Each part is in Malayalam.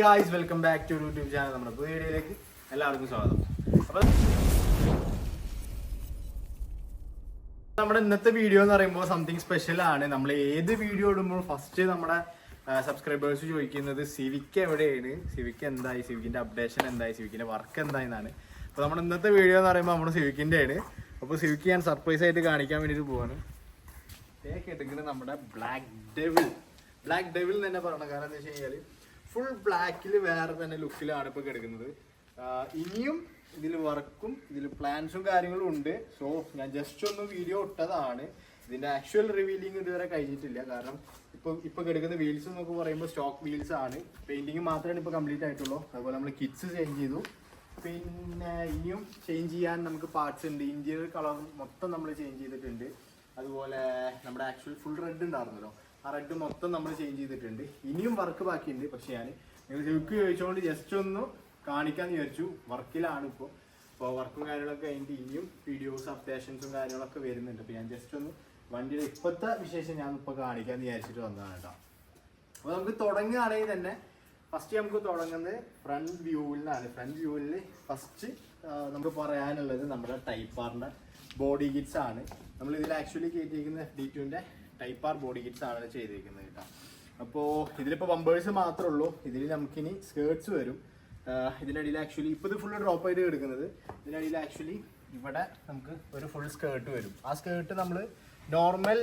Guys welcome back to YouTube channel നമ്മുടെ പുതിയ വീഡിയോയിലേക്ക് എല്ലാവർക്കും സ്വാഗതം. അപ്പം നമ്മുടെ ഇന്നത്തെ വീഡിയോ എന്ന് പറയുമ്പോൾ സംതിങ് സ്പെഷ്യൽ ആണ്. നമ്മൾ ഏത് വീഡിയോ ഇടുമ്പോൾ ഫസ്റ്റ് നമ്മുടെ സബ്സ്ക്രൈബേഴ്സ് ചോദിക്കുന്നത് സിവിക്ക് എവിടെയാണ്? സിവിക്ക് എന്തായി? സിവിക്കിന്റെ അപ്ഡേഷൻ എന്തായി? സിവിക്കിന്റെ വർക്ക് എന്തായി എന്നാണ്. അപ്പോൾ നമ്മുടെ ഇന്നത്തെ വീഡിയോ എന്ന് പറയുമ്പോൾ നമ്മുടെ സിവിക്കിന്റെ ആണ് അപ്പോൾ സിവിക്ക് ഞാൻ സർപ്രൈസ് ആയിട്ട് കാണിക്കാൻ വേണ്ടിയിട്ട് പോവാണ്. എടുക്കുന്നത് നമ്മുടെ ബ്ലാക്ക് ഡെവിൾ ബ്ലാക്ക് ഡെവിൾ തന്നെ പറയണം. കാരണം എന്താ വെച്ച് കഴിഞ്ഞാൽ ഫുൾ ബ്ലാക്കിൽ വേറെ തന്നെ ലുക്കിലാണ് ഇപ്പോൾ കിടക്കുന്നത്. ഇനിയും ഇതിൽ വർക്കും ഇതിൽ പ്ലാൻസും കാര്യങ്ങളും ഉണ്ട്. സോ ഞാൻ ജസ്റ്റ് ഒന്ന് വീഡിയോ ഇട്ടതാണ്. ഇതിന്റെ ആക്ച്വൽ റിവീലിംഗ് ഇതുവരെ കഴിഞ്ഞിട്ടില്ല. കാരണം ഇപ്പൊ ഇപ്പൊ കിടക്കുന്ന വീൽസ് എന്നൊക്കെ പറയുമ്പോൾ സ്റ്റോക്ക് വീൽസ് ആണ്. പെയിന്റിങ് മാത്രമാണ് ഇപ്പൊ കംപ്ലീറ്റ് ആയിട്ടുള്ളൂ. അതുപോലെ നമ്മൾ കിറ്റ്സ് ചേഞ്ച് ചെയ്തു. പിന്നെ ഇനിയും ചേഞ്ച് ചെയ്യാൻ നമുക്ക് പാർട്സ് ഉണ്ട്. ഇന്റീരിയർ കളർ മൊത്തം നമ്മൾ ചേഞ്ച് ചെയ്തിട്ടുണ്ട്. അതുപോലെ നമ്മുടെ ആക്ച്വൽ ഫുൾ റെഡ് ഉണ്ടായിരുന്നല്ലോ. ആ റെഡ് മൊത്തം നമ്മൾ ചേഞ്ച് ചെയ്തിട്ടുണ്ട്. ഇനിയും വർക്ക് ബാക്കിയുണ്ട്. പക്ഷെ ഞാൻ നിങ്ങൾ ലുക്ക് ചോദിച്ചുകൊണ്ട് ജസ്റ്റ് ഒന്ന് കാണിക്കാന്ന് വിചാരിച്ചു. വർക്കിലാണ് ഇപ്പോൾ അപ്പോൾ വർക്കും കാര്യങ്ങളൊക്കെ കഴിഞ്ഞിട്ട് ഇനിയും വീഡിയോസ് അപ്ഡേഷൻസും കാര്യങ്ങളൊക്കെ വരുന്നുണ്ട്. അപ്പോൾ ഞാൻ ജസ്റ്റ് ഒന്ന് വണ്ടിയുടെ ഇപ്പോഴത്തെ വിശേഷം ഞാൻ ഇപ്പോൾ കാണിക്കാന്ന് വിചാരിച്ചിട്ട് വന്നതാണ് കേട്ടോ. അപ്പോൾ നമുക്ക് തുടങ്ങുകയാണെങ്കിൽ തന്നെ ഫസ്റ്റ് നമുക്ക് തുടങ്ങുന്നത് ഫ്രണ്ട് വ്യൂവിൽ നിന്നാണ്. ഫ്രണ്ട് വ്യൂവിൽ ഫസ്റ്റ് നമുക്ക് പറയാനുള്ളത് നമ്മുടെ ടൈപ്പാറിന്റെ ബോഡി കിറ്റ്സ് ആണ്. നമ്മൾ ഇതിൽ ആക്ച്വലി കയറ്റിയിരിക്കുന്ന ഡി ടുവിന്റെ ടൈപ്പാർ ബോഡി കിറ്റ്സ് ആണ് ചെയ്തിരിക്കുന്നത് കേട്ടോ. അപ്പോൾ ഇതിലിപ്പോൾ ബമ്പേഴ്സ് മാത്രമേ ഉള്ളൂ. ഇതിൽ നമുക്കിനി സ്കേർട്സ് വരും. ഇതിനിടയിൽ ആക്ച്വലി ഇപ്പോൾ ഇത് ഫുള്ള് ഡ്രോപ്പ് ചെയ്ത് എടുക്കുന്നത്. ഇതിനിടയിൽ ആക്ച്വലി ഇവിടെ നമുക്ക് ഒരു ഫുൾ സ്കേർട്ട് വരും. ആ സ്കേർട്ട് നമ്മൾ നോർമൽ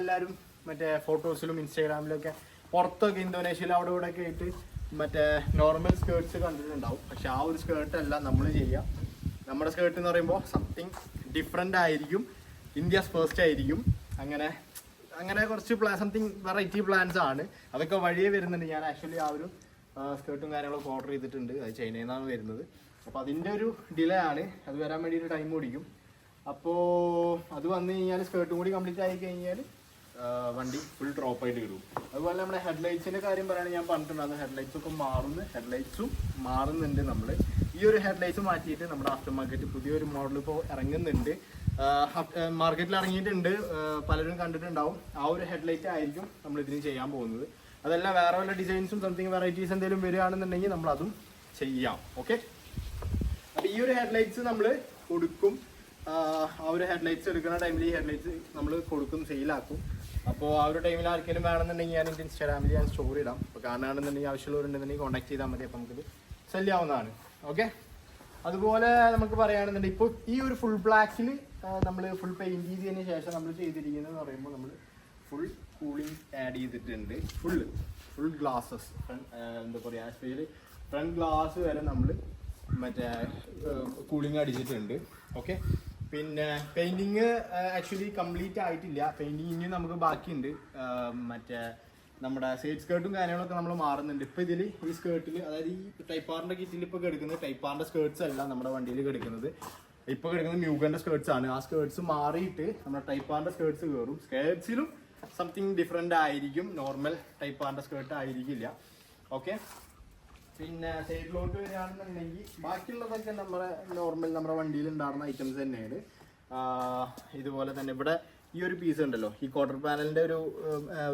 എല്ലാവരും മറ്റേ ഫോട്ടോസിലും ഇൻസ്റ്റാഗ്രാമിലൊക്കെ പുറത്തൊക്കെ ഇന്തോനേഷ്യയിൽ അവിടെ ഇവിടെ ഒക്കെ ആയിട്ട് മറ്റേ നോർമൽ സ്കേർട്സ് കണ്ടിട്ടുണ്ടാവും. പക്ഷെ ആ ഒരു സ്കേർട്ട് അല്ല നമ്മൾ ചെയ്യുക നമ്മുടെ സ്കേർട്ട് എന്ന് പറയുമ്പോൾ സംതിങ് ഡിഫറെന്റ് ആയിരിക്കും. ഇന്ത്യസ് ഫേസ്റ്റ് ആയിരിക്കും. അങ്ങനെ അങ്ങനെ കുറച്ച് പ്ലാ സംതിങ് വെറൈറ്റി പ്ലാൻസ് ആണ്. അതൊക്കെ വഴിയേ വരുന്നുണ്ട്. ഞാൻ ആക്ച്വലി ആ ഒരു സ്കേർട്ടും കാര്യങ്ങളൊക്കെ ഓർഡർ ചെയ്തിട്ടുണ്ട്. അത് ചൈനയിൽ നിന്നാണ് വരുന്നത്. അപ്പോൾ അതിന്റെ ഒരു ഡിലേ ആണ്. അത് വരാൻ വേണ്ടി ഒരു ടൈം ഓടിക്കും അപ്പോൾ അത് വന്നു കഴിഞ്ഞാൽ സ്കേർട്ടും കൂടി കംപ്ലീറ്റ് ആയി കഴിഞ്ഞാൽ വണ്ടി ഫുൾ ഡ്രോപ്പ് ആയിട്ട് വരും. അതുപോലെ നമ്മുടെ ഹെഡ്ലൈറ്റ്സിന്റെ കാര്യം പറയുകയാണെങ്കിൽ ഞാൻ പറഞ്ഞിട്ടുണ്ടായിരുന്നു ഹെഡ്ലൈറ്റ്സ് ഒക്കെ മാറുന്നു. ഹെഡ്ലൈറ്റ്സും മാറുന്നുണ്ട് നമ്മൾ ഒരു ഹെഡ്ലൈറ്റ്സ് മാറ്റിയിട്ട് നമ്മുടെ ആഫ്റ്റർ മാർക്കറ്റ് പുതിയൊരു മോഡൽ ഇപ്പോൾ ഇറങ്ങുന്നുണ്ട്. മാർക്കറ്റിൽ ഇറങ്ങിയിട്ടുണ്ട്. പലരും കണ്ടിട്ടുണ്ടാവും. ആ ഒരു ഹെഡ്ലൈറ്റ് ആയിരിക്കും നമ്മൾ ഇതിന് ചെയ്യാൻ പോകുന്നത്. അതല്ല വേറെ വല്ല ഡിസൈൻസും സംതിങ് വെറൈറ്റീസ് എന്തെങ്കിലും വരികയാണെന്നുണ്ടെങ്കിൽ നമ്മൾ അതും ചെയ്യാം. ഓക്കെ അപ്പൊ ഈ ഒരു ഹെഡ്ലൈറ്റ്സ് നമ്മൾ കൊടുക്കും. ആ ഒരു ഹെഡ്ലൈറ്റ്സ് എടുക്കുന്ന ടൈമിൽ ഈ ഹെഡ്ലൈറ്റ്സ് നമ്മൾ കൊടുക്കും സെയിലാക്കും അപ്പോൾ ആ ഒരു ടൈമിൽ ആർക്കെങ്കിലും വേണമെന്നുണ്ടെങ്കിൽ ഞാൻ എന്റെ ഇൻസ്റ്റാഗ്രാമിൽ ഞാൻ സ്റ്റോറി ഇടാം. അപ്പോൾ കാണുകയാണെന്നുണ്ടെങ്കിൽ ആവശ്യമുള്ളവരുണ്ടെന്നുണ്ടെങ്കിൽ കോൺടാക്ട് ചെയ്താൽ മതി. അപ്പോൾ നമുക്കിത് സെല്ലാവുന്നതാണ് ഓക്കെ അതുപോലെ നമുക്ക് പറയുകയാണെന്നുണ്ടെങ്കിൽ ഇപ്പോൾ ഈ ഒരു ഫുൾ ബ്ലാക്കിൽ നമ്മൾ ഫുൾ പെയിന്റ് ചെയ്തതിന് ശേഷം നമ്മൾ ചെയ്തിരിക്കുന്നത് എന്ന് പറയുമ്പോൾ നമ്മൾ ഫുൾ കൂളിംഗ് ആഡ് ചെയ്തിട്ടുണ്ട്. ഫുള്ള് ഫുൾ ഗ്ലാസസ് എന്താ പറയുക ഫ്രണ്ട് ഗ്ലാസ് വരെ നമ്മൾ മറ്റേ കൂളിംഗ് അടിച്ചിട്ടുണ്ട്. ഓക്കെ പിന്നെ പെയിന്റിങ് ആക്ച്വലി കംപ്ലീറ്റ് ആയിട്ടില്ല. പെയിന്റിങ് ഇനിയും നമുക്ക് ബാക്കിയുണ്ട്. മറ്റേ നമ്മുടെ സൈഡ് സ്കേർട്ടും കാര്യങ്ങളൊക്കെ നമ്മൾ മാറുന്നുണ്ട്. ഇപ്പൊ ഇതിൽ ഈ സ്കേർട്ടിൽ അതായത് ഈ ടൈപ്പാറിന്റെ കിറ്റിൽ ഇപ്പൊ കിടക്കുന്നത് ടൈപ്പാറിന്റെ സ്കേർട്സ് അല്ല നമ്മുടെ വണ്ടിയിൽ കിടക്കുന്നത്. ഇപ്പൊ കിടക്കുന്നത് മ്യൂഗന്റെ സ്കേർട്സ് ആണ്. ആ സ്കേർട്സ് മാറിയിട്ട് നമ്മുടെ ടൈപ്പാറിന്റെ സ്കേർട്സ് കയറും സ്കേർട്സിലും സംതിങ് ഡിഫറെന്റ് ആയിരിക്കും. നോർമൽ ടൈപ്പാറിന്റെ സ്കേർട്ട് ആയിരിക്കില്ല. ഓക്കെ പിന്നെ സൈഡിലോട്ട് വരികയാണെന്നുണ്ടെങ്കിൽ ബാക്കിയുള്ളതൊക്കെ നമ്മുടെ നോർമൽ നമ്മുടെ വണ്ടിയിൽ ഉണ്ടാകുന്ന ഐറ്റംസ് തന്നെയാണ്. ഇതുപോലെ തന്നെ ഇവിടെ ഈ ഒരു പീസ് ഉണ്ടല്ലോ. ഈ ക്വാർട്ടർ പാനലിന്റെ ഒരു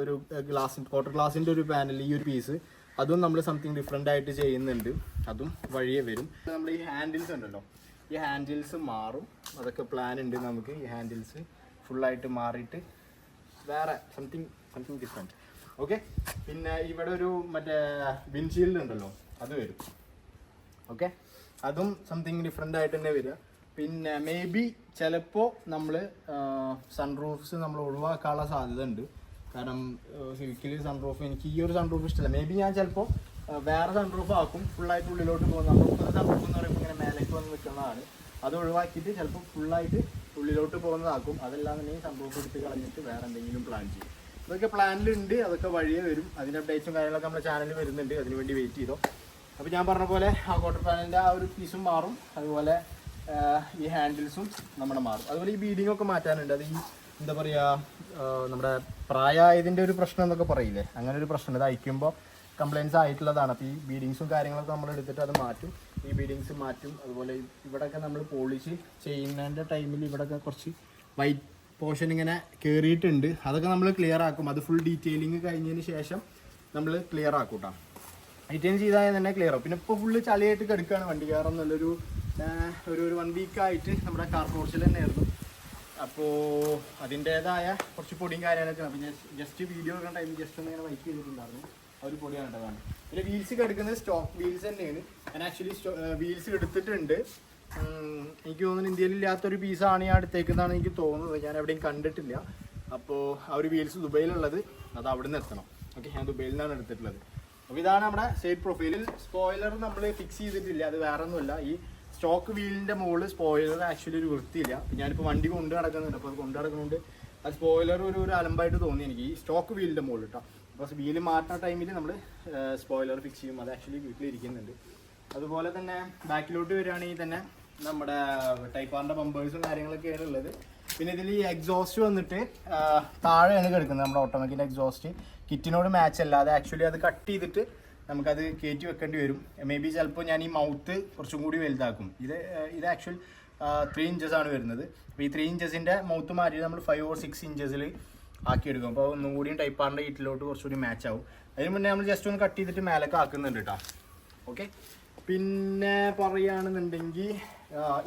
ഒരു ഗ്ലാസ് ക്വാർട്ടർ ഗ്ലാസിന്റെ ഒരു പാനൽ ഈ ഒരു പീസ് അതും നമ്മൾ സംതിങ് ഡിഫറെന്റ് ആയിട്ട് ചെയ്യുന്നുണ്ട്. അതും വഴിയേ വരും. നമ്മൾ ഈ ഹാൻഡിൽസ് ഉണ്ടല്ലോ. ഈ ഹാൻഡിൽസ് മാറും. അതൊക്കെ പ്ലാൻ ഉണ്ട് നമുക്ക്. ഈ ഹാൻഡിൽസ് ഫുള്ളായിട്ട് മാറിയിട്ട് വേറെ സംതിങ് സംതിങ് ഡിഫറെന്റ് ഓക്കെ പിന്നെ ഇവിടെ ഒരു മറ്റേ വിൻഷീൽഡ് ഉണ്ടല്ലോ. അത് വരും. ഓക്കെ അതും സംതിങ് ഡിഫറെന്റ് ആയിട്ട് തന്നെ വരിക. പിന്നെ മേ ബി ചിലപ്പോൾ നമ്മൾ സൺറൂഫ്സ് നമ്മൾ ഒഴിവാക്കാനുള്ള സാധ്യത ഉണ്ട് കാരണം സിവിക്കിൽ സൺറൂഫ് എനിക്ക് ഈ ഒരു സൺറൂഫ് ഇഷ്ടമല്ല മേ ബി ഞാൻ ചിലപ്പോൾ വേറെ സൺറൂഫ് ആക്കും. ഫുള്ളായിട്ട് ഉള്ളിലോട്ട് പോകുന്ന നമ്മൾ സൺറൂഫ് എന്ന് പറയുമ്പോൾ ഇങ്ങനെ മേലേക്ക് വന്ന് നിൽക്കുന്നതാണ്. അത് ഒഴിവാക്കിയിട്ട് ചിലപ്പോൾ ഫുള്ളായിട്ട് ഉള്ളിലോട്ട് പോകുന്നതാക്കും. അതല്ലാന്നുണ്ടെങ്കിൽ സൺറൂഫ് എടുത്ത് കളഞ്ഞിട്ട് വേറെ എന്തെങ്കിലും പ്ലാൻ ചെയ്യും. ഇതൊക്കെ പ്ലാനിലുണ്ട് അതൊക്കെ വഴിയേ വരും. അതിന്റെ അപ്ഡേറ്റ്സും കാര്യങ്ങളൊക്കെ നമ്മുടെ ചാനലിൽ വരുന്നുണ്ട്. അതിനുവേണ്ടി വെയിറ്റ് ചെയ്തോ. അപ്പോൾ ഞാൻ പറഞ്ഞ പോലെ ആ ക്വാർട്ടർ പാനലിന്റെ ആ ഒരു പീസും മാറും. അതുപോലെ ഈ ഹാൻഡിൽസും നമ്മുടെ മാറും. അതുപോലെ ഈ ബീഡിംഗ് ഒക്കെ മാറ്റാനുണ്ട്. അത് ഈ എന്താ പറയുക നമ്മുടെ പ്രായമായതിന്റെ ഒരു പ്രശ്നം എന്നൊക്കെ പറയില്ലേ? അങ്ങനെ ഒരു പ്രശ്നം. ഇത് അയക്കുമ്പോൾ കംപ്ലയിൻസ് ആയിട്ടുള്ളതാണ്. അപ്പോൾ ഈ ബീഡിങ്സും കാര്യങ്ങളൊക്കെ നമ്മൾ എടുത്തിട്ട് അത് മാറ്റും. ഈ ബീഡിങ്സ് മാറ്റും. അതുപോലെ ഇവിടെയൊക്കെ നമ്മൾ പോളിഷ് ചെയ്യുന്നതിന്റെ ടൈമിൽ ഇവിടെയൊക്കെ കുറച്ച് വൈറ്റ് പോർഷൻ ഇങ്ങനെ കയറിയിട്ടുണ്ട് അതൊക്കെ നമ്മൾ ക്ലിയർ ആക്കും. അത് ഫുൾ ഡീറ്റെയിലിംഗ് കഴിഞ്ഞതിന് ശേഷം നമ്മൾ ക്ലിയർ ആക്കൂട്ടാം ഡീറ്റെയിൽ ചെയ്താൽ തന്നെ ക്ലിയർ ആവും. പിന്നെ ഇപ്പോൾ ഫുള്ള് ചളിയായിട്ട് കിടക്കുകയാണ് വണ്ടി നല്ലൊരു ഒരു ഒരു വൺ വീക്കായിട്ട് നമ്മുടെ കാർ പോർച്ചിൽ തന്നെയായിരുന്നു. അപ്പോൾ അതിന്റേതായ കുറച്ച് പൊടിയും കാര്യങ്ങളൊക്കെ അപ്പം ഞാൻ ജസ്റ്റ് വീഡിയോ എടുക്കുന്ന ടൈമിൽ ജസ്റ്റ് ഒന്ന് ഇങ്ങനെ വൈക്ക് ചെയ്തിട്ടുണ്ടായിരുന്നു. ആ ഒരു പൊടിയാണ് കണ്ടതാണ്. പിന്നെ വീൽസ് കിടക്കുന്നത് സ്റ്റോക്ക് വീൽസ് തന്നെയാണ്. ഞാൻ ആക്ച്വലി വീൽസ് എടുത്തിട്ടുണ്ട്. എനിക്ക് തോന്നുന്നു ഇന്ത്യയിൽ ഇല്ലാത്തൊരു പീസാണ് ഞാൻ എടുത്തേക്കുന്നതാണ് എനിക്ക് തോന്നുന്നത്. ഞാൻ എവിടെയും കണ്ടിട്ടില്ല. അപ്പോൾ ആ ഒരു വീൽസ് ദുബൈയിലുള്ളത് അത് അവിടെ നിന്ന് എത്തണം. ഓക്കെ ഞാൻ ദുബൈയിൽ നിന്നാണ് എടുത്തിട്ടുള്ളത്. അപ്പോൾ ഇതാണ് നമ്മുടെ സൈഡ് പ്രൊഫൈലിൽ സ്പോയിലർ നമ്മൾ ഫിക്സ് ചെയ്തിട്ടില്ല. അത് വേറെ ഒന്നുമില്ല ഈ സ്റ്റോക്ക് വീലിന്റെ മുകളിൽ സ്പോയിലർ ആക്ച്വലി ഒരു വൃത്തിയില്ല. ഞാനിപ്പോൾ വണ്ടി കൊണ്ട് നടക്കുന്നുണ്ട്. അപ്പോൾ അത് കൊണ്ട് നടക്കുന്നുണ്ട് ആ സ്പോയിലർ ഒരു ഒരു അലമ്പായിട്ട് തോന്നി എനിക്ക്. ഈ സ്റ്റോക്ക് വീലിന്റെ മുകളിൽ കേട്ടോ അപ്പോൾ വീൽ മാറ്റുന്ന ടൈമിൽ നമ്മൾ സ്പോയിലർ ഫിക്സ് ചെയ്യും. അത് ആക്ച്വലി വീട്ടിലിരിക്കുന്നുണ്ട് അതുപോലെ തന്നെ ബാക്കിലോട്ട് വരികയാണെങ്കിൽ തന്നെ നമ്മുടെ ടൈപ്പ് ആറിന്റെ ബമ്പേഴ്സും കാര്യങ്ങളൊക്കെയാണ് ഉള്ളത്. പിന്നെ ഇതിൽ ഈ എക്സോസ്റ്റ് വന്നിട്ട് താഴെയാണ് കിടക്കുന്നത് നമ്മുടെ ഓട്ടോമാറ്റിക് എക്സോസ്റ്റ് കിറ്റിനോട് മാച്ച് അല്ല. അത് ആക്ച്വലി അത് കട്ട് ചെയ്തിട്ട് നമുക്കത് കയറ്റി വെക്കേണ്ടി വരും. മേ ബി ചിലപ്പോൾ ഞാൻ ഈ മൗത്ത് കുറച്ചും കൂടി വലുതാക്കും. ഇത് ഇത് ആക്ച്വൽ ത്രീ ഇഞ്ചസ് ആണ് വരുന്നത്. അപ്പോൾ ഈ ത്രീ ഇഞ്ചസിന്റെ മൗത്ത് മാറ്റി നമ്മൾ ഫൈവ് ഓർ സിക്സ് ഇഞ്ചസിൽ ആക്കിയെടുക്കും അപ്പോൾ ഒന്നും കൂടിയും ടൈപ്പാറിന്റെ ഹീറ്റിലോട്ട് കുറച്ചുകൂടി മാച്ച് ആവും. അതിന് മുന്നേ നമ്മൾ ജസ്റ്റ് ഒന്ന് കട്ട് ചെയ്തിട്ട് മേലൊക്കെ ആക്കുന്നുണ്ട് കേട്ടോ ഓക്കെ പിന്നെ പറയുകയാണെന്നുണ്ടെങ്കിൽ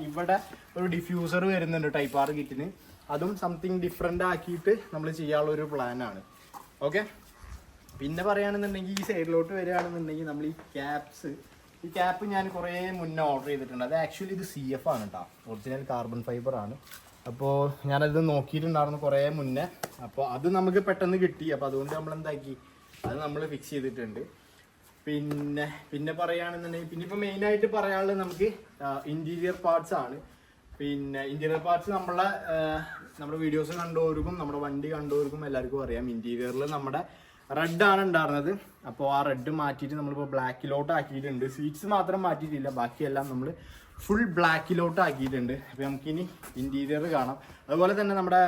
ഇവിടെ ഒരു ഡിഫ്യൂസർ വരുന്നുണ്ട് ടൈപ്പ് കിറ്റിന് അതും സംതിങ് ഡിഫറെന്റ് ആക്കിയിട്ട് നമ്മൾ ചെയ്യാനുള്ള ഒരു പ്ലാനാണ് ഓക്കെ പിന്നെ പറയുകയാണെന്നുണ്ടെങ്കിൽ ഈ സൈഡിലോട്ട് വരികയാണെന്നുണ്ടെങ്കിൽ നമ്മൾ ഈ ക്യാപ്സ് ഈ ക്യാപ്പ് ഞാൻ കുറേ മുന്നേ ഓർഡർ ചെയ്തിട്ടുണ്ട്. അത് ആക്ച്വലി ഇത് സി എഫ് ആണ് കേട്ടോ ഒറിജിനൽ കാർബൺ ഫൈബർ ആണ്. അപ്പോൾ ഞാനത് നോക്കിയിട്ടുണ്ടായിരുന്നു കുറേ മുന്നേ. അപ്പോൾ അത് നമുക്ക് പെട്ടെന്ന് കിട്ടി. അപ്പോൾ അതുകൊണ്ട് നമ്മൾ എന്താക്കി? അത് നമ്മൾ ഫിക്സ് ചെയ്തിട്ടുണ്ട്. പിന്നെ പിന്നെ പറയുകയാണെന്നുണ്ടെങ്കിൽ പിന്നെ ഇപ്പോൾ മെയിനായിട്ട് പറയാനുള്ളത് നമുക്ക് ഇന്റീരിയർ പാർട്സ് ആണ്. പിന്നെ ഇന്റീരിയർ പാർട്സ് നമ്മളെ നമ്മുടെ വീഡിയോസ് കണ്ടവർക്കും നമ്മുടെ വണ്ടി കണ്ടവർക്കും എല്ലാവർക്കും അറിയാം. ഇന്റീരിയറിൽ നമ്മുടെ റെഡ് ആണ് ഉണ്ടായിരുന്നത്. അപ്പോൾ ആ റെഡ് മാറ്റിയിട്ട് നമ്മളിപ്പോൾ ബ്ലാക്കിലോട്ട് ആക്കിയിട്ടുണ്ട് സീറ്റ്സ് മാത്രം മാറ്റിയിട്ടില്ല. ബാക്കിയെല്ലാം നമ്മൾ ഫുൾ ബ്ലാക്കിലോട്ട് ആക്കിയിട്ടുണ്ട് അപ്പോൾ നമുക്കിനി ഇന്റീരിയർ കാണാം. അതുപോലെ തന്നെ നമ്മുടെ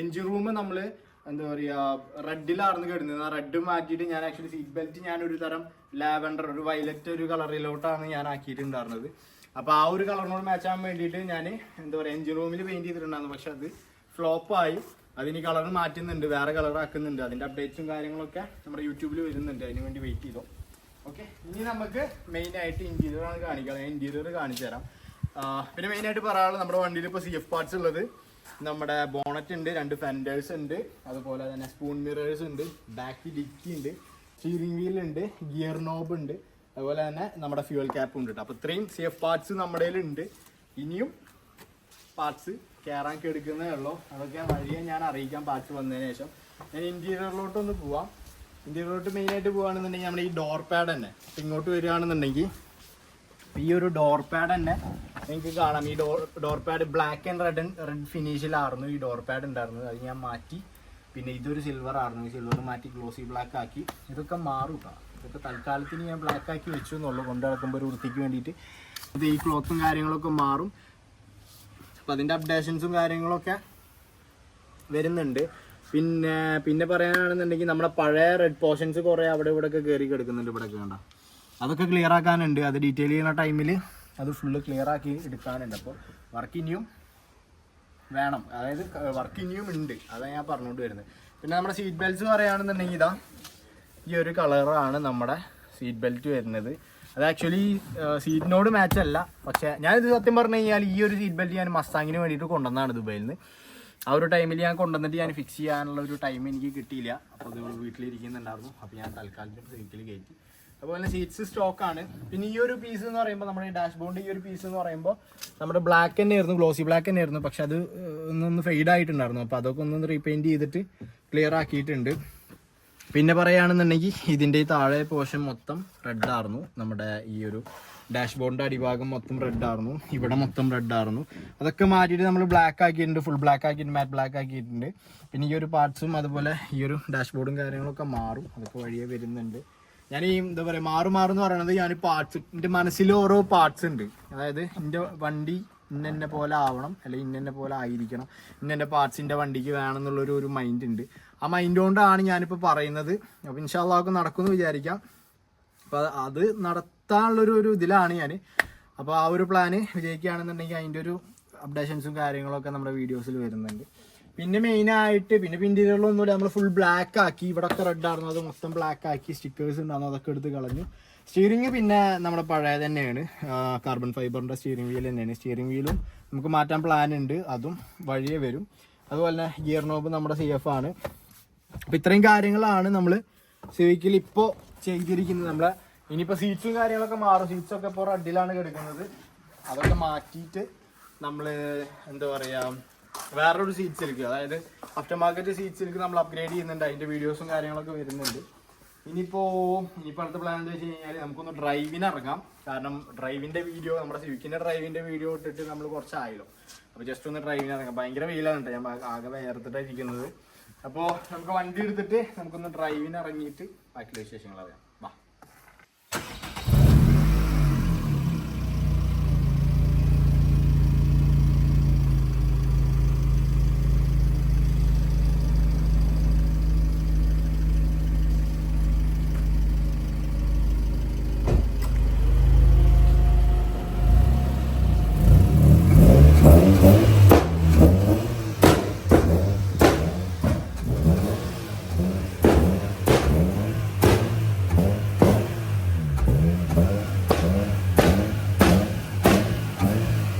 എൻജിൻ റൂം നമ്മൾ എന്താ പറയുക റെഡിലായിരുന്നു കിടന്നത്. ആ റെഡ് മാറ്റിയിട്ട് ഞാൻ ആക്ച്വലി സീറ്റ് ബെൽറ്റ് ഞാൻ ഒരു തരം ലാവൻഡർ ഒരു വയലറ്റ് ഒരു കളറിലോട്ടാണ് ഞാൻ ആക്കിയിട്ടുണ്ടായിരുന്നത്. അപ്പോൾ ആ ഒരു കളറിനോട് മാച്ച് ആവാൻ വേണ്ടിയിട്ട് ഞാൻ എന്താ പറയുക എൻജിൻ റൂമിൽ പെയിന്റ് ചെയ്തിട്ടുണ്ടായിരുന്നു. പക്ഷെ അത് ഫ്ലോപ്പായി അതിന് കളർ മാറ്റുന്നുണ്ട് വേറെ കളർ ആക്കുന്നുണ്ട്. അതിന്റെ അപ്ഡേറ്റ്സും കാര്യങ്ങളൊക്കെ നമ്മുടെ യൂട്യൂബിൽ വരുന്നുണ്ട്. അതിന് വേണ്ടി വെയിറ്റ് ചെയ്തോ. ഓക്കെ ഇനി നമുക്ക് മെയിൻ ആയിട്ട് ഇന്റീരിയർ ആണ് കാണിക്കാം. ഇന്റീരിയർ കാണിച്ചു തരാം. പിന്നെ മെയിൻ ആയിട്ട് പറയാനുള്ളത് നമ്മുടെ വണ്ടിയിൽ ഇപ്പോൾ സി എഫ് പാർട്സ് ഉള്ളത്. നമ്മുടെ ബോണറ്റ് ഉണ്ട് രണ്ട് ഫെൻഡേഴ്സ് ഉണ്ട്. അതുപോലെ തന്നെ സ്പൂൺ മിറേഴ്സ് ഉണ്ട് ബാക്ക് ഡിക്കി ഉണ്ട് സ്റ്റീറിംഗ് വീൽ ഉണ്ട് ഗിയർ നോബ് ഉണ്ട്. അതുപോലെ തന്നെ നമ്മുടെ ഫ്യൂൽ ക്യാപ്പ് ഉണ്ട് അപ്പോൾ ഇത്രയും സി എഫ് പാർട്സ് നമ്മുടെ ഉണ്ട് ഇനിയും പാർട്സ് കയറാൻ കെടുക്കുന്നേ ഉള്ളൂ. അതൊക്കെ വഴിയെ ഞാൻ അറിയിക്കാം പാർട്സ് വന്നതിന് ശേഷം ഞാൻ ഇന്റീരിയറിലോട്ടൊന്ന് പോവാം. ഇന്റീരിയറിലോട്ട് മെയിനായിട്ട് പോവുകയാണെന്നുണ്ടെങ്കിൽ നമ്മുടെ ഈ ഡോർ പാഡ് തന്നെ. ഇങ്ങോട്ട് വരികയാണെന്നുണ്ടെങ്കിൽ ഈ ഒരു ഡോർ പാഡ് തന്നെ നിങ്ങൾക്ക് കാണാം. ഈ door door pad black and red red ഫിനിഷിലായിരുന്നു ഈ ഡോർ പാഡ് ഉണ്ടായിരുന്നത്. അത് ഞാൻ മാറ്റി. പിന്നെ ഇതൊരു സിൽവർ ആയിരുന്നു ഈ സിൽവർ മാറ്റി ഗ്ലോസി ബ്ലാക്ക് ആക്കി. ഇതൊക്കെ മാറും ഇതൊക്കെ തൽക്കാലത്തിന് ഞാൻ ബ്ലാക്ക് ആക്കി വെച്ചു എന്നുള്ളൂ. കൊണ്ട് നടക്കുമ്പോൾ ഒരു വൃത്തിക്ക് വേണ്ടിയിട്ട് ഇത് ഈ ക്ലോത്തും കാര്യങ്ങളൊക്കെ മാറും. അപ്പം അതിന്റെ അപ്ഡേഷൻസും കാര്യങ്ങളൊക്കെ വരുന്നുണ്ട്. പിന്നെ പിന്നെ പറയാനാണെന്നുണ്ടെങ്കിൽ നമ്മുടെ പഴയ റെഡ് പോർഷൻസ് കുറേ അവിടെ ഇവിടെ ഒക്കെ കയറി കിടക്കുന്നുണ്ട് ഇവിടെ കണ്ട? അതൊക്കെ ക്ലിയർ ആക്കാനുണ്ട്. അത് ഡീറ്റെയിൽ ചെയ്യുന്ന ടൈമിൽ അത് ഫുള്ള് ക്ലിയർ ആക്കി എടുക്കാനുണ്ട്. അപ്പോൾ വർക്ക് ഇനിയും വേണം. അതായത് വർക്ക് ഇനിയും ഉണ്ട്. അതാണ് ഞാൻ പറഞ്ഞുകൊണ്ട് വരുന്നത്. പിന്നെ നമ്മുടെ സീറ്റ് ബെൽറ്റ്സ് പറയുകയാണെന്നുണ്ടെങ്കിൽ ഇതാ ഈ ഒരു കളറാണ് നമ്മുടെ സീറ്റ് ബെൽറ്റ് വരുന്നത്. അത് ആക്ച്വലി സീറ്റിനോട് മാച്ച് അല്ല. പക്ഷേ ഞാനിത് സത്യം പറഞ്ഞു കഴിഞ്ഞാൽ ഈ ഒരു സീറ്റ് ബെൽറ്റ് ഞാൻ മസ്താങ്ങിന് വേണ്ടിയിട്ട് കൊണ്ടുവന്നതാണ് ദുബൈയിൽ നിന്ന് ആ ഒരു ടൈമിൽ ഞാൻ കൊണ്ടുവന്നിട്ട് ഞാൻ ഫിക്സ് ചെയ്യാനുള്ള ഒരു ടൈം എനിക്ക് കിട്ടിയില്ല. അപ്പോൾ അത് വീട്ടിലിരിക്കുന്നുണ്ടായിരുന്നു. അപ്പോൾ ഞാൻ തൽക്കാലം സീറ്റിൽ കയറ്റി. അതുപോലെ സീറ്റ്സ് സ്റ്റോക്കാണ് പിന്നെ ഈ ഒരു പീസ് എന്ന് പറയുമ്പോൾ നമ്മുടെ ഡാഷ്ബോർഡ് ഈ ഒരു പീസ് എന്ന് പറയുമ്പോൾ നമ്മുടെ ബ്ലാക്ക് തന്നെയായിരുന്നു ഗ്ലോസി ബ്ലാക്ക് തന്നെയായിരുന്നു. പക്ഷെ അത് ഒന്നൊന്ന് ഫെയ്ഡ് ആയിട്ടുണ്ടായിരുന്നു. അപ്പോൾ അതൊക്കെ ഒന്നൊന്ന് റീപെയിന്റ് ചെയ്തിട്ട് ക്ലിയർ ആക്കിയിട്ടുണ്ട്. പിന്നെ പറയുകയാണെന്നുണ്ടെങ്കിൽ ഇതിന്റെ താഴെ പോർഷൻ മൊത്തം റെഡ് ആയിരുന്നു നമ്മുടെ ഈ ഒരു ഡാഷ്ബോർഡിന്റെ അടിഭാഗം മൊത്തം റെഡ് ആയിരുന്നു ഇവിടെ മൊത്തം റെഡ് ആയിരുന്നു അതൊക്കെ മാറ്റിയിട്ട് നമ്മൾ ബ്ലാക്ക് ആക്കിയിട്ടുണ്ട്. ഫുൾ ബ്ലാക്ക് ആക്കിയിട്ടുണ്ട്. മാറ്റ് ബ്ലാക്ക് ആക്കിയിട്ടുണ്ട്. പിന്നെ ഈ ഒരു പാർട്സും അതുപോലെ ഈ ഒരു ഡാഷ്ബോർഡും കാര്യങ്ങളൊക്കെ മാറും. അതൊക്കെ വഴിയെ വരുന്നുണ്ട്. ഞാൻ ഈ എന്താ പറയുക മാറും മാറും എന്ന് പറയുന്നത് ഞാൻ പാർട്സ് എന്റെ മനസ്സിൽ ഓരോ പാർട്സ് ഉണ്ട്. അതായത് എന്റെ വണ്ടി ഇന്നെ പോലെ ആവണം. അല്ലെങ്കിൽ ഇന്നെ പോലെ ആയിരിക്കണം. ഇന്നെ പാർട്സിന്റെ വണ്ടിക്ക് വേണം എന്നുള്ളൊരു ഒരു മൈൻഡ് ഉണ്ട്. ആ മൈൻഡ് കൊണ്ടാണ് ഞാനിപ്പോൾ പറയുന്നത്. അപ്പോൾ ഇൻഷാല്ലാക്ക് നടക്കുമെന്ന് വിചാരിക്കാം. അപ്പോൾ അത് നടത്താനുള്ളൊരു ഒരു ഇതിലാണ് ഞാൻ അപ്പോൾ ആ ഒരു പ്ലാന് വിജയിക്കുകയാണെന്നുണ്ടെങ്കിൽ അതിന്റെ ഒരു അപ്ഡേഷൻസും കാര്യങ്ങളൊക്കെ നമ്മുടെ വീഡിയോസിൽ വരുന്നുണ്ട്. പിന്നെ മെയിനായിട്ട് പിന്നെ പിന്റീരിയറിലൊന്നുമില്ല നമ്മൾ ഫുൾ ബ്ലാക്ക് ആക്കി ഇവിടെ ഒക്കെ റെഡ് ആയിരുന്നു അത് മൊത്തം ബ്ലാക്ക് ആക്കി സ്റ്റിക്കേഴ്സ് ഉണ്ടായിരുന്നു അതൊക്കെ എടുത്ത് കളഞ്ഞു. സ്റ്റിയറിംഗ് പിന്നെ നമ്മുടെ പഴയ തന്നെയാണ്. കാർബൺ ഫൈബറിന്റെ സ്റ്റിയറിംഗ് വീൽ തന്നെയാണ്. സ്റ്റിയറിംഗ് വീലും നമുക്ക് മാറ്റാൻ പ്ലാൻ ഉണ്ട്. അതും വഴിയേ വരും. അതുപോലെ തന്നെ ഗിയർ നോബ് നമ്മുടെ സി എഫ് ആണ്. അപ്പൊ ഇത്രയും കാര്യങ്ങളാണ് നമ്മൾ സിവിക്കിൽ ഇപ്പോൾ ചെയ്തിരിക്കുന്നത്. നമ്മളെ ഇനിയിപ്പോൾ സീറ്റ്സും കാര്യങ്ങളൊക്കെ മാറും. സീറ്റ്സ് ഒക്കെ ഇപ്പോൾ റെഡിലാണ് കിടക്കുന്നത്. അതൊക്കെ മാറ്റിയിട്ട് നമ്മൾ എന്താ പറയാ വേറൊരു സീറ്റ്സിലേക്ക് അതായത് അഫ്റ്റർ മാർക്കറ്റ് സീറ്റ്സിലേക്ക് നമ്മൾ അപ്ഗ്രേഡ് ചെയ്യുന്നുണ്ട്. അതിന്റെ വീഡിയോസും കാര്യങ്ങളൊക്കെ വരുന്നുണ്ട്. ഇനിയിപ്പോ ഇനിയിപ്പോ അടുത്ത പ്ലാൻ എന്താ വെച്ച് കഴിഞ്ഞാൽ നമുക്കൊന്ന് ഡ്രൈവിന് ഇറങ്ങാം. കാരണം ഡ്രൈവിന്റെ വീഡിയോ നമ്മുടെ സിവിക്കിന്റെ ഡ്രൈവിന്റെ വീഡിയോ ഇട്ടിട്ട് നമ്മൾ കുറച്ചായല്ലോ. അപ്പൊ ജസ്റ്റ് ഒന്ന് ഡ്രൈവിന് ഇറങ്ങാം. ഭയങ്കര വെയിലാണ് കേട്ടോ ഞാൻ ആകെ വേർത്തിട്ടായിരിക്കുന്നത് അപ്പോൾ നമുക്ക് വണ്ടി എടുത്തിട്ട് നമുക്കൊന്ന് ഡ്രൈവിന് ഇറങ്ങിയിട്ട് ബാക്കിയുള്ള വിശേഷങ്ങൾ അറിയാം വാ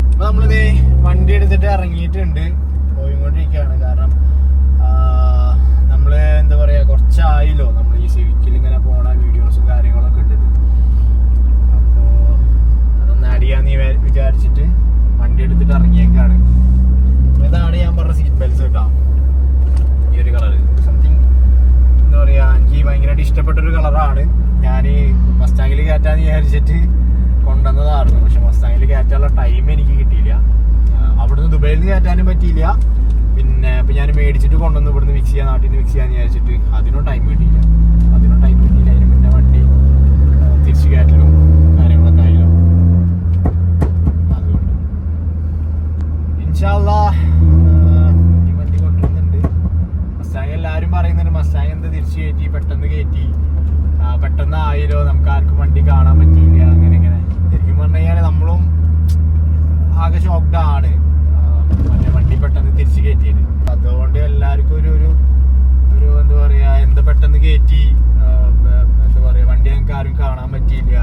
അപ്പൊ നമ്മളിത് വണ്ടി എടുത്തിട്ട് ഇറങ്ങിയിട്ടുണ്ട് പോയിക്കൊണ്ടിരിക്കുകയാണ്. കാരണം നമ്മൾ എന്താ പറയുക കുറച്ചായല്ലോ നമ്മൾ ഈ സിവിക്കിൽ ഇങ്ങനെ പോണ വീഡിയോസും കാര്യങ്ങളൊക്കെ ഉണ്ട് അപ്പോൾ അതൊന്ന് വിചാ- വിചാരിച്ചിട്ട് വണ്ടി എടുത്തിട്ട് ഇറങ്ങിയേക്കാണ്. ഇതാണ് ഞാൻ പറഞ്ഞ സീറ്റ് ബെൽറ്റ്സ് കേട്ടോ. ഈ ഒരു കളർ സംതിങ് എന്താ പറയുക എനിക്ക് ഭയങ്കരമായിട്ട് ഇഷ്ടപ്പെട്ടൊരു കളറാണ് ഞാൻ മസ്താങ്ങിൽ കയറ്റാന്ന് വിചാരിച്ചിട്ട് കൊണ്ടുവന്നതായിരുന്നു. പക്ഷെ മസ്താങ്ങിൽ കയറ്റാനുള്ള ടൈം എനിക്ക് കിട്ടിയില്ല. അവിടുന്ന് ദുബായിൽ നിന്ന് കയറ്റാനും പറ്റിയില്ല. പിന്നെ ഇപ്പം ഞാൻ മേടിച്ചിട്ട് കൊണ്ടുവന്ന് ഇവിടുന്ന് മിക്സ് ചെയ്യാൻ നാട്ടിൽ നിന്ന് മിക്സ് ചെയ്യാന്ന് വിചാരിച്ചിട്ട് അതിനും ടൈം കിട്ടിയില്ല. അതിനും ടൈം കിട്ടിയില്ല അതിന് പിന്നെ വണ്ടി തിരിച്ച് കയറ്റലും കാര്യങ്ങളൊക്കെ ആയില്ലോ. അതുകൊണ്ട്. ഇൻഷാല്ല ഈ വണ്ടി കൊണ്ടുവരുന്നുണ്ട്. മസ്താങ് എല്ലാവരും പറയുന്നുണ്ട് മസ്താങ് എന്താ തിരിച്ചു കയറ്റി പെട്ടെന്ന് കയറ്റി. പെട്ടെന്ന് ആയില്ലോ നമുക്ക് ആർക്കും വണ്ടി കാണാൻ പറ്റിയില്ല അങ്ങനെ ഇങ്ങനെ. ശരിക്കും പറഞ്ഞു കഴിഞ്ഞാൽ നമ്മളും ആകെ ആ, മറ്റേ വണ്ടി പെട്ടെന്ന് തിരിച്ചു കയറ്റിയത് അതുകൊണ്ട് എല്ലാവർക്കും ഒരു ഒരു ഒരു എന്താ പറയാ എന്താ പെട്ടെന്ന് കയറ്റി എന്താ പറയാ വണ്ടി ഞങ്ങൾക്ക് ആരും കാണാൻ പറ്റിയില്ല.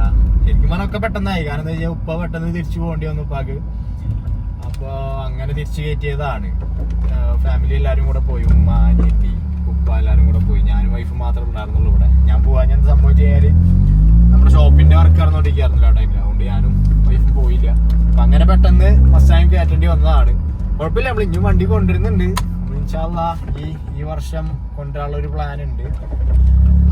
ശരിക്കും പറഞ്ഞൊക്കെ പെട്ടെന്നായി. കാരണം എന്താ വെച്ചാൽ ഉപ്പ പെട്ടെന്ന് തിരിച്ചു പോകേണ്ടി വന്നു ഉപ്പാക്ക്. അപ്പൊ അങ്ങനെ തിരിച്ചു കയറ്റിയതാണ് ഫാമിലി എല്ലാവരും കൂടെ പോയി. ഉമ്മ അനിയത്തി ഉപ്പ എല്ലാവരും കൂടെ പോയി. ഞാനും വൈഫ് മാത്രമേ ഉണ്ടായിരുന്നുള്ളൂ ഇവിടെ. ഞാൻ പോവാൻ ഞാൻ സംഭവിച്ചു കഴിഞ്ഞാൽ നമ്മുടെ ഷോപ്പിന്റെ വർക്ക് നടന്നുകൊണ്ടിരിക്കുകയായിരുന്നില്ല ആ ടൈമിൽ അതുകൊണ്ട് ഞാനും വൈഫും പോയില്ല. അപ്പൊ അങ്ങനെ പെട്ടെന്ന് ഫസ്റ്റ് ടൈം കയറ്റേണ്ടി വന്നതാണ്. കുഴപ്പമില്ല നമ്മൾ ഇനിയും വണ്ടി കൊണ്ടുവരുന്നുണ്ട്. ഈ ഈ വർഷം കൊണ്ടുവരാനുള്ള ഒരു പ്ലാൻ ഉണ്ട്.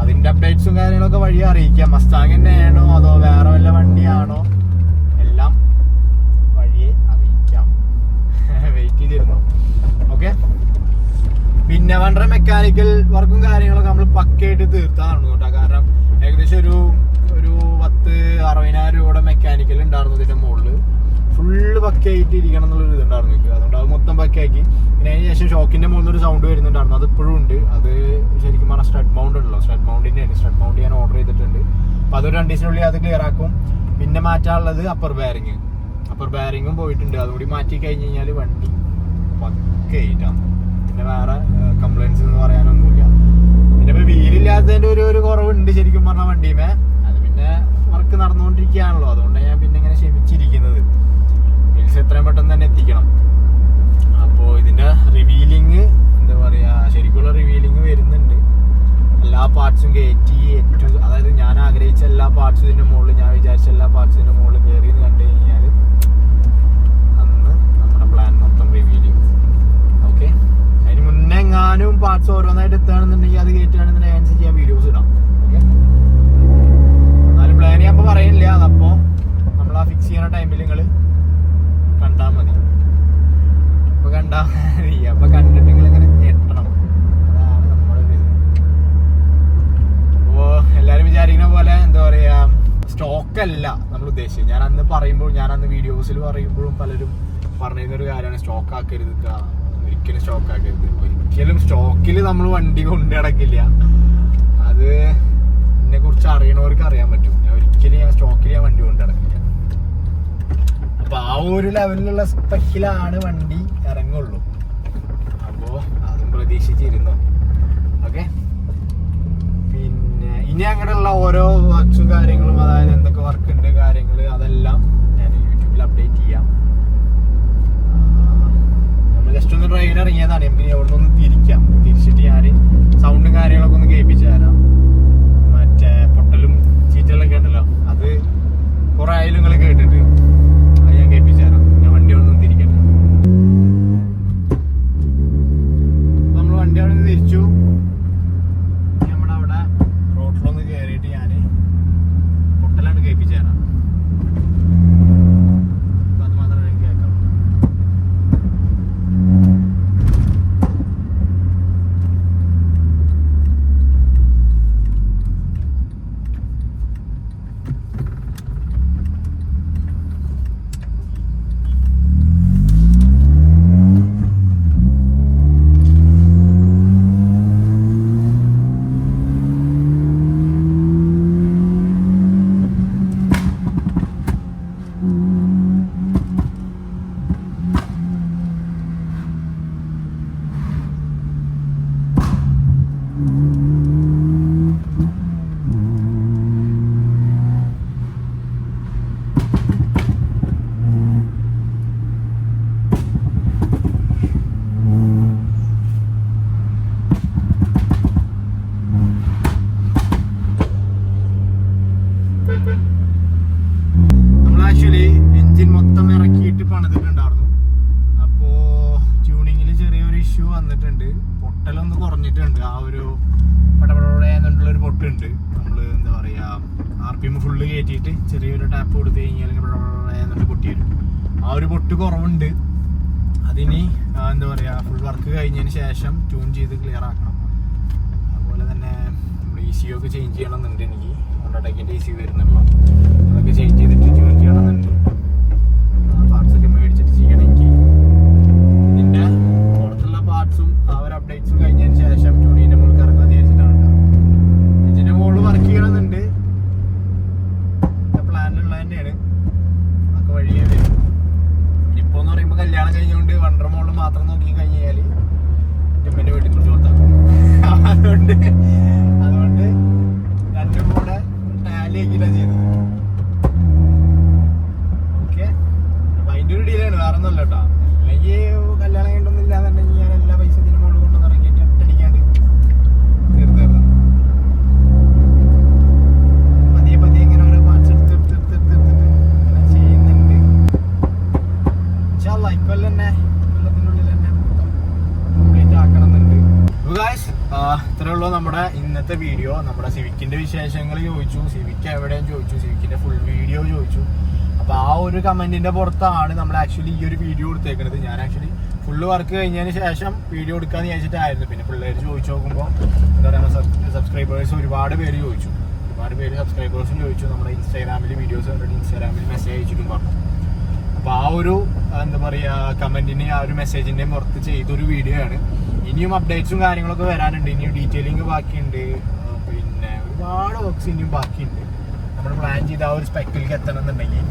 അതിന്റെ അപ്ഡേറ്റ്സും കാര്യങ്ങളൊക്കെ വഴി അറിയിക്കാം. മസ്താങ് തന്നെയാണോ അതോ വേറെ വല്ല വണ്ടിയാണോ? എല്ലാം വഴിയെ അറിയിക്കാം. വെയിറ്റ് ചെയ്തിരുന്നു. ഓക്കെ പിന്നെ വണ്ടറ മെക്കാനിക്കൽ വർക്കും കാര്യങ്ങളൊക്കെ നമ്മൾ പക്കയായിട്ട് തീർത്താണ് കേട്ടോ. കാരണം ഏകദേശം ഒരു ഒരു പത്ത് അറുപതിനായിരം രൂപയുടെ മെക്കാനിക്കൽ ഉണ്ടായിരുന്നു ഇതിന്റെ മുകളിൽ ഫുള്ള് പക്കയായിട്ട് ഇരിക്കണം എന്നുള്ളൊരു ഇതുണ്ടായിരുന്നു എനിക്ക്. അതുകൊണ്ട് അത് മൊത്തം പക്കയാക്കി പിന്നെ അതിന് ശേഷം ഷോക്കിന്റെ മുകളിൽ ഒരു സൗണ്ട് വരുന്നുണ്ടായിരുന്നു. അത് ഇപ്പോഴും ഉണ്ട്. അത് ശരിക്കും പറഞ്ഞാൽ സ്റ്റഡ് മൗണ്ട് ഉണ്ടല്ലോ. സ്റ്റഡ് മൗണ്ടിന്റെയാണ് സ്റ്റഡ് മൗണ്ട് ഞാൻ ഓർഡർ ചെയ്തിട്ടുണ്ട്. അപ്പോൾ അതൊരു രണ്ട് ദിവസത്തിനുള്ളിൽ അത് ക്ലിയർ ആക്കും. പിന്നെ മാറ്റാനുള്ളത് അപ്പർ ബാരിങ് അപ്പർ ബാരിങ്ങും പോയിട്ടുണ്ട്. അതുകൂടി മാറ്റി കഴിഞ്ഞ് കഴിഞ്ഞാൽ വണ്ടി പക്കയായിട്ടാണ് പിന്നെ വേറെ കംപ്ലൈൻസ് എന്ന് പറയാനൊന്നുമില്ല. പിന്നെ ഇപ്പൊ വീലില്ലാത്തതിന്റെ ഒരു ഒരു കുറവുണ്ട് ശരിക്കും പറഞ്ഞാൽ വണ്ടിമേ. അത് പിന്നെ വർക്ക് നടന്നുകൊണ്ടിരിക്കുകയാണല്ലോ. അതുകൊണ്ട് ഞാൻ പിന്നെ ഇങ്ങനെ ക്ഷമിച്ചിരിക്കുന്നത്. മീൽസ് എത്രയും പെട്ടെന്ന് തന്നെ എത്തിക്കണം. അപ്പോൾ ഇതിന്റെ റിവീലിങ് എന്താ പറയുക ശരിക്കുള്ള റിവീലിങ് വരുന്നുണ്ട്. എല്ലാ പാർട്സും കയറ്റി ഏറ്റു അതായത് ഞാൻ ആഗ്രഹിച്ച എല്ലാ പാർട്സും ഇതിന്റെ മുകളിൽ ഞാൻ വിചാരിച്ച എല്ലാ പാർട്സും ഇതിന്റെ മുകളിൽ കയറി എന്ന് കണ്ടു കഴിഞ്ഞാൽ അന്ന് നമ്മുടെ പ്ലാൻ മൊത്തം ചെയ്യും. ഓക്കെ അതിന് മുന്നേ എങ്ങാനും പാർട്സ് ഓരോന്നായിട്ട് എത്തുകയാണെന്നുണ്ടെങ്കിൽ അത് കയറ്റുകയാണെന്നുണ്ടെങ്കിൽ ഞാൻ വീഡിയോസ് ഇടാം. ഓക്കെ എന്നാലും പ്ലാൻ പറയുന്നില്ല അതപ്പോ നമ്മൾ ആ ഫിക്സ് ചെയ്യുന്ന ടൈമിൽ നിങ്ങൾ കണ്ടാൽ മതി. അപ്പൊ കണ്ടാ മതി. അപ്പൊ കണ്ടിട്ട് നിങ്ങൾ ഇങ്ങനെ ഞെട്ടണം. അതാണ് നമ്മുടെ ഒരു ഇത്. അപ്പോ എല്ലാരും വിചാരിക്കുന്ന പോലെ എന്താ പറയാ സ്റ്റോക്ക് അല്ല നമ്മൾ ഉദ്ദേശിച്ചത്. ഞാൻ അന്ന് പറയുമ്പോൾ ഞാൻ അന്ന് വീഡിയോസിൽ പറയുമ്പോഴും പലരും പറഞ്ഞിരുന്ന ഒരു കാര്യമാണ് സ്റ്റോക്ക് ആക്കരുത് ക്കാ. ഒരിക്കലും സ്റ്റോക്ക് ആക്കരുത്. ഒരിക്കലും സ്റ്റോക്കിൽ നമ്മൾ വണ്ടി കൊണ്ടു നടക്കില്ല. അത് എന്നെ കുറിച്ച് അറിയണവർക്ക് അറിയാൻ പറ്റും. ഞാൻ ഒരിക്കലും ഞാൻ സ്റ്റോക്കിൽ ഞാൻ വണ്ടി കൊണ്ട് നടക്കില്ല. അപ്പൊ ആ ഒരു ലെവലിലുള്ള സ്പെക്കിലാണ് വണ്ടി ഇറങ്ങുള്ളൂ. അപ്പോ അതും പ്രതീക്ഷിച്ചിരുന്നു. ഓക്കെ പിന്നെ ഇനി അങ്ങനെയുള്ള ഓരോ വർക്ക്സും കാര്യങ്ങളും അതായത് എന്തൊക്കെ വർക്ക് ഉണ്ട് കാര്യങ്ങൾ അതെല്ലാം ഞാൻ യൂട്യൂബിൽ അപ്ഡേറ്റ് ചെയ്യാം. നമ്മൾ ജസ്റ്റ് ഒന്ന് ട്രെയിൻ ഇറങ്ങിയതാണ്. നമുക്ക് അവിടെ ഒന്ന് തിരിക്കാം. തിരിച്ചിട്ട് ഞാൻ സൗണ്ടും കാര്യങ്ങളൊക്കെ ഒന്ന് കേൾപ്പിച്ചു തരാം. ചീറ്റലൊക്കെ ഉണ്ടല്ലോ അത് കുറെ ആയാലും നിങ്ങൾ കേട്ടിട്ട് അത് ഞാൻ കേൾപ്പിച്ചു തരാം ഞാൻ വണ്ടി ഒന്ന് തിരിക്കട്ടെ നമ്മൾ വണ്ടി അവിടെ നിന്ന് തിരിച്ചു ഇനി നമ്മുടെ അവിടെ റോട്ടിലൊന്ന് കയറിയിട്ട് ഞാൻ പൊട്ടലാണ് കേൾപ്പിച്ചു തരാം അപ്പൊ അത് മാത്രമേ എനിക്ക് കേൾക്കാം നമ്മൾ ആക്ച്വലി എഞ്ചിൻ മൊത്തം ഇറക്കിയിട്ട് പണിതിട്ടുണ്ടായിരുന്നു അപ്പോ ട്യൂണിങ്ങിൽ ചെറിയൊരു ഇഷ്യൂ വന്നിട്ടുണ്ട്. പൊട്ടലൊന്ന് കുറഞ്ഞിട്ടുണ്ട്. ആ ഒരു പടപടപടയെന്നുള്ള ഒരു പൊട്ടുണ്ട്. നമ്മൾ എന്താ പറയുക ആർ പി എം ഫുള്ള് കയറ്റിയിട്ട് ചെറിയൊരു ടാപ്പ് കൊടുത്തു കഴിഞ്ഞാൽ പടപടയെന്നുള്ള പൊട്ടി വരും. ആ ഒരു പൊട്ട് കുറവുണ്ട്. അതിനി എന്താ പറയുക ഫുൾ വർക്ക് കഴിഞ്ഞതിന് ശേഷം ട്യൂൺ ചെയ്ത് ക്ലിയർ ആക്കണം. അതുപോലെ തന്നെ നമ്മൾ ഇ സി ഒക്കെ ചേഞ്ച് ചെയ്യണമെന്നുണ്ട് എനിക്ക് ഹോണ്ടടെക്കിന്റെ ഇ സി വരുന്നുള്ളൂ. അതൊക്കെ ചേഞ്ച് ചെയ്തിട്ട് ട്യൂൺ ചെയ്യണമെന്നുണ്ട് ആ പാർട്സ് ഒക്കെ മേടിച്ചിട്ട് ചെയ്യണമെങ്കിൽ ഇതിന്റെ പുറത്തുള്ള പാർട്സും ആ ഒരു അപ്ഡേറ്റ്സും കഴിഞ്ഞതിന് ശേഷം ട്യൂണിന്റെ മുകളിൽ ഇറങ്ങാൻ വിചാരിച്ചിട്ടാണ് കേട്ടോ ഇതിന്റെ മുകളിൽ വർക്ക് ചെയ്യണമെന്നുണ്ട് പ്ലാനിലുള്ള തന്നെയാണ് അതൊക്കെ വഴിയേ വരും ഇനിയിപ്പോ എന്ന് പറയുമ്പോൾ കല്യാണം കഴിഞ്ഞുകൊണ്ട് വണ്ടർ മോളിൽ മാത്രം നോക്കി കഴിഞ്ഞാൽ ജിമ്മിന്റെ വീട്ടിൽ കുറിച്ച് കൊടുത്താക്കും അതുകൊണ്ട് അതുകൊണ്ട് രണ്ടും കൂടെ ടാലി ആക്കിയില്ല ചെയ്തത് ഓക്കെ അപ്പൊ അതിന്റെ ഒരു ഡീലാണ് വേറെ ഒന്നല്ല കേട്ടോ അല്ലെങ്കിൽ കല്യാണം കഴിഞ്ഞൊന്നും ഇല്ലാന്നുണ്ടെങ്കിൽ ഞാൻ എല്ലാ പൈസ ഇതിന് മുകളിൽ കൊണ്ടുവന്ന് ഇറങ്ങിയിട്ട് ഒറ്റടിക്കാണ്ട് തീർത്തായിരുന്നു പതിയെ പതിയെ ഇങ്ങനെ ഓരോ പാർട്സ് എടുത്ത് എടുത്ത് എടുത്ത് എടുത്ത് എടുത്തിട്ട് ഇങ്ങനെ ചെയ്യുന്നുണ്ട് ഇൻഷാല്ലാ ഇക്കൊല്ലം തന്നെ കൊല്ലത്തിനുള്ളിൽ തന്നെ മൊത്തം കംപ്ലീറ്റ് ആക്കണമെന്നുണ്ട് ഗായ്സ് ഇത്രേ ഉള്ളൂ നമ്മുടെ ഇന്നത്തെ വീഡിയോ നമ്മുടെ സിവിക്കിന്റെ വിശേഷങ്ങൾ ചോദിച്ചു സിവിക്ക് എവിടെയും ചോദിച്ചു സിവിക്കിന്റെ ഫുൾ വീഡിയോ ചോദിച്ചു. അപ്പൊ ആ ഒരു കമന്റിന്റെ പുറത്താണ് നമ്മൾ ആക്ച്വലി ഈ ഒരു വീഡിയോ കൊടുത്തേക്കുന്നത് ഞാൻ ആക്ച്വലി ഫുള്ള് വർക്ക് കഴിഞ്ഞതിന് ശേഷം വീഡിയോ എടുക്കാന്ന് വിചാരിച്ചിട്ടായിരുന്നു. പിന്നെ പിള്ളേർ ചോദിച്ചു നോക്കുമ്പോൾ എന്താ പറയുക സബ്സ്ക്രൈബേഴ്സ് ഒരുപാട് പേര് ചോദിച്ചു. ഒരുപാട് പേര് സബ്സ്ക്രൈബേഴ്സും ചോദിച്ചു. നമ്മുടെ ഇൻസ്റ്റാഗ്രാമിൽ വീഡിയോസ് കണ്ടിട്ട് ഇൻസ്റ്റാഗ്രാമിൽ മെസ്സേജ് അയച്ചിട്ടും പറഞ്ഞു. അപ്പൊ ആ ഒരു എന്താ പറയുക കമന്റിന്റെ ആ ഒരു മെസ്സേജിന്റെ പുറത്ത് ചെയ്തൊരു വീഡിയോ ആണ്. ഇനിയും അപ്ഡേറ്റ്സും കാര്യങ്ങളൊക്കെ വരാനുണ്ട്. ഇനിയും ഡീറ്റെയിലിംഗ് ബാക്കിയുണ്ട്. ഒരുപാട് വർക്ക്സ് ഇനിയും ബാക്കിയുണ്ട്. നമ്മൾ പ്ലാൻ ചെയ്ത ആ ഒരു സ്പെക്കിലേക്ക് എത്തണം എന്നുണ്ടെങ്കിൽ.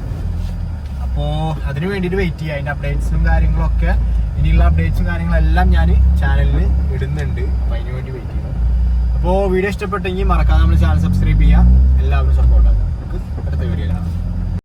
അപ്പോൾ അതിന് വേണ്ടിയിട്ട് വെയിറ്റ് ചെയ്യുക അതിന്റെ അപ്ഡേറ്റ്സും കാര്യങ്ങളൊക്കെ ഇനിയുള്ള അപ്ഡേറ്റ്സും കാര്യങ്ങളെല്ലാം ഞാൻ ചാനലിൽ ഇടുന്നുണ്ട്. അപ്പോൾ അതിന് വേണ്ടി വെയിറ്റ് ചെയ്യുക അപ്പോൾ വീഡിയോ ഇഷ്ടപ്പെട്ടെങ്കിൽ മറക്കാതെ നമ്മൾ ചാനൽ സബ്സ്ക്രൈബ് ചെയ്യുക എല്ലാവരും സപ്പോർട്ട് ആക്കുക നമുക്ക് അടുത്ത വീഡിയോ കാണാം.